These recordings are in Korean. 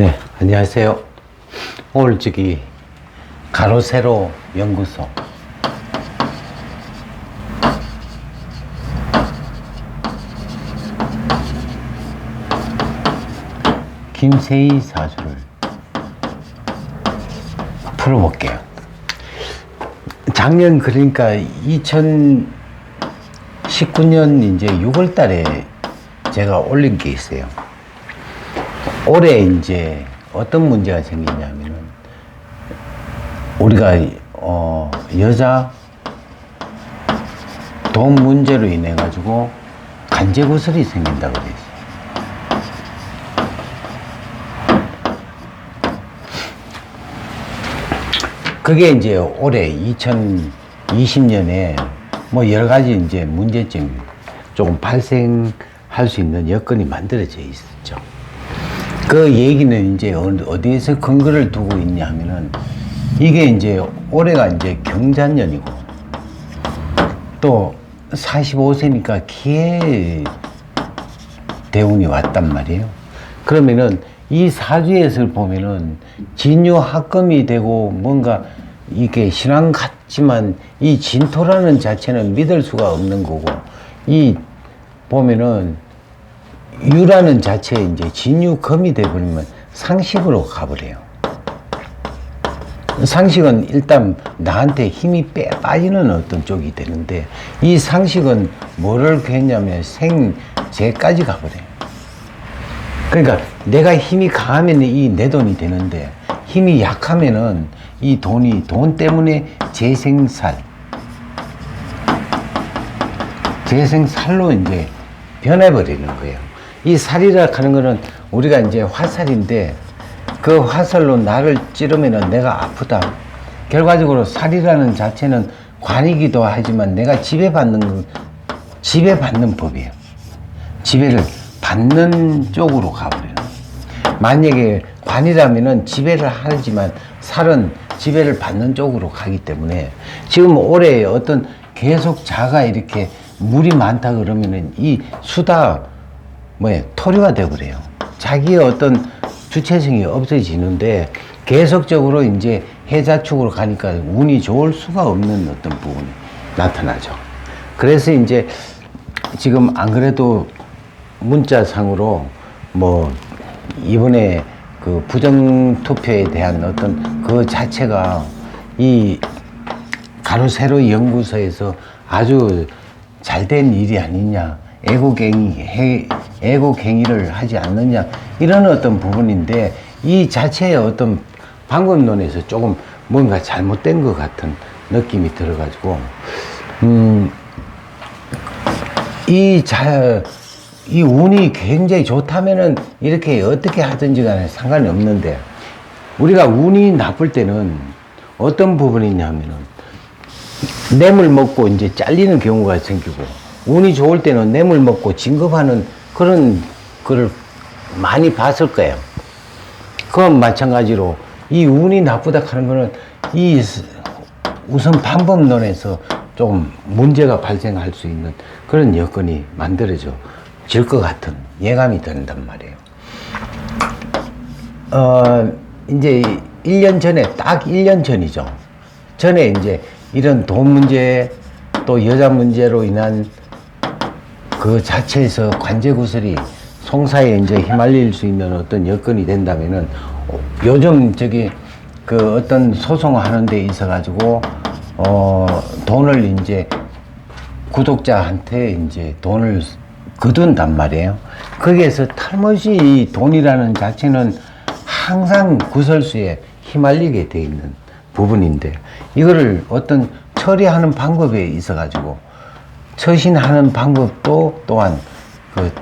네, 안녕하세요. 오늘 저기 가로세로 연구소 김세희 사주를 풀어볼게요. 작년 그러니까 2019년 이제 6월 달에 제가 올린 게 있어요. 올해 이제 어떤 문제가 생기냐면은 우리가 어 여자 돈 문제로 인해 가지고 간제 구설이 생긴다 그랬어요. 그게 이제 올해 2020년에 뭐 여러 가지 이제 문제점이 조금 발생할 수 있는 여건이 만들어져 있었죠. 그 얘기는 이제 어디에서 근거를 두고 있냐 하면은 이게 이제 올해가 이제 경자년이고 또 45세니까 기회 대운이 왔단 말이에요. 그러면은 이 사주에서 보면은 진유 합금이 되고 뭔가 이게 신앙 같지만 이 진토라는 자체는 믿을 수가 없는 거고 이 보면은 유라는 자체에 이제 진유금이 돼버리면 상식으로 가버려요. 상식은 일단 나한테 힘이 빼 빠지는 어떤 쪽이 되는데 이 상식은 뭐를 했냐면 생재까지 가버려요. 그러니까 내가 힘이 강하면 이 내 돈이 되는데 힘이 약하면은 이 돈이 돈 때문에 재생살 재생살로 이제 변해버리는 거예요. 이 살이라 하는 거는 우리가 이제 화살인데 그 화살로 나를 찌르면은 내가 아프다. 결과적으로 살이라는 자체는 관이기도 하지만 내가 지배받는 건 지배받는 법이에요. 지배를 받는 쪽으로 가버려요. 만약에 관이라면은 지배를 하지만 살은 지배를 받는 쪽으로 가기 때문에 지금 올해 어떤 계속 자가 이렇게 물이 많다 그러면은 이 수다 뭐야 토류가 되버려요. 자기의 어떤 주체성이 없어지는데 계속적으로 이제 해자축으로 가니까 운이 좋을 수가 없는 어떤 부분이 나타나죠. 그래서 이제 지금 안 그래도 문자상으로 뭐 이번에 그 부정 투표에 대한 어떤 그 자체가 이 가로세로 연구소에서 아주 잘 된 일이 아니냐 애국행위 해- 애국행위를 하지 않느냐 이런 어떤 부분인데 이 자체의 어떤 방법론에서 조금 뭔가 잘못된 것 같은 느낌이 들어가지고 음 이 자, 이 운이 굉장히 좋다면은 이렇게 어떻게 하든지 간에 상관이 없는데 우리가 운이 나쁠 때는 어떤 부분이 있냐면은 뇌물 먹고 이제 잘리는 경우가 생기고 운이 좋을 때는 뇌물 먹고 진급하는 그런 거를 많이 봤을 거예요. 그건 마찬가지로 이 운이 나쁘다 하는 거는 이 스- 우선 방법론에서 조금 문제가 발생할 수 있는 그런 여건이 만들어져 질 것 같은 예감이 든단 말이에요. 어, 이제 1년 전에, 딱 1년 전이죠. 전에 이제 이런 돈 문제 또 여자 문제로 인한 그 자체에서 관제 구설이 송사에 이제 휘말릴 수 있는 어떤 여건이 된다면은 어, 요즘 저기 그 어떤 소송하는 데 있어 가지고 어 돈을 이제 구독자한테 이제 돈을 거둔단 말이에요. 거기에서 이 돈이라는 자체는 항상 구설수에 휘말리게 돼 있는 부분인데 이거를 어떤 처리하는 방법에 있어 가지고 처신하는 방법도 또한 그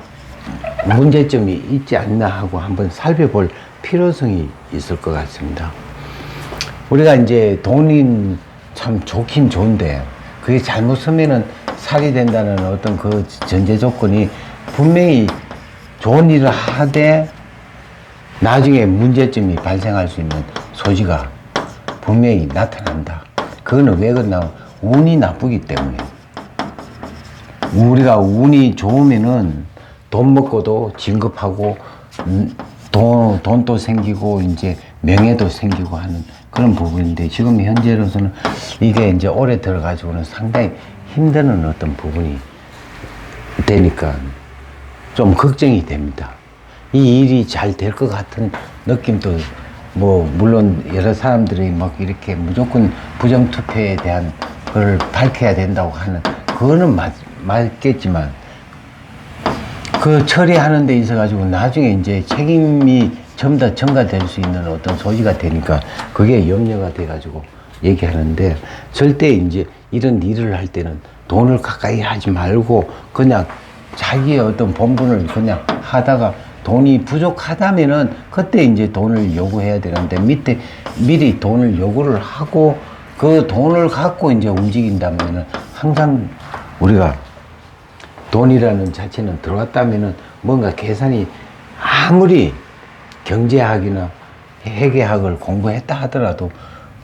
문제점이 있지 않나 하고 한번 살펴볼 필요성이 있을 것 같습니다. 우리가 이제 돈이 참 좋긴 좋은데 그게 잘못 쓰면은 살이 된다는 어떤 그 전제 조건이 분명히 좋은 일을 하되 나중에 문제점이 발생할 수 있는 소지가 분명히 나타난다. 그거는 왜 그러나 운이 나쁘기 때문에 우리가 운이 좋으면은 돈 먹고도 진급하고 음, 돈, 돈도 생기고 이제 명예도 생기고 하는 그런 부분인데 지금 현재로서는 이게 이제 올해 들어가지고는 상당히 힘드는 어떤 부분이 되니까 좀 걱정이 됩니다. 이 일이 잘 될 것 같은 느낌도 뭐 물론 여러 사람들이 막 이렇게 무조건 부정 투표에 대한 걸 밝혀야 된다고 하는 그거는 맞, 맞겠지만 그 처리하는 데 있어 가지고 나중에 이제 책임이 전부 다 전가될 수 있는 어떤 소지가 되니까 그게 염려가 돼 가지고 얘기하는데 절대 이제 이런 일을 할 때는 돈을 가까이 하지 말고 그냥 자기의 어떤 본분을 그냥 하다가 돈이 부족하다면은 그때 이제 돈을 요구해야 되는데 밑에 미리 돈을 요구를 하고 그 돈을 갖고 이제 움직인다면은 항상 우리가 돈이라는 자체는 들어왔다면은 뭔가 계산이 아무리 경제학이나 회계학을 공부했다 하더라도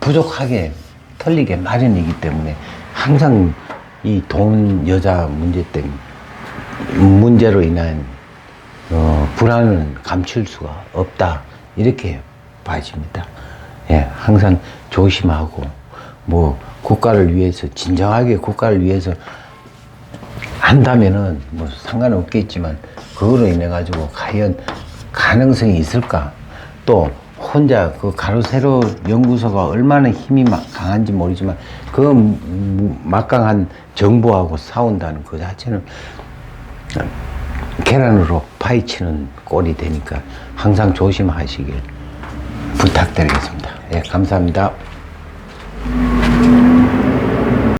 부족하게 털리게 마련이기 때문에 항상 이 돈 여자 문제 때문에 문제로 인한 어, 불안은 감출 수가 없다 이렇게 봐집니다. 예, 항상 조심하고 뭐 국가를 위해서 진정하게 국가를 위해서 한다면은 뭐 상관없겠지만 그거로 인해 가지고 과연 가능성이 있을까? 또 혼자 그 가로세로 연구소가 얼마나 힘이 막 강한지 모르지만 그 무- 막강한 정부하고 싸운다는 그 자체는 계란으로 파헤치는 꼴이 되니까 항상 조심하시길 부탁드리겠습니다. 예, 감사합니다.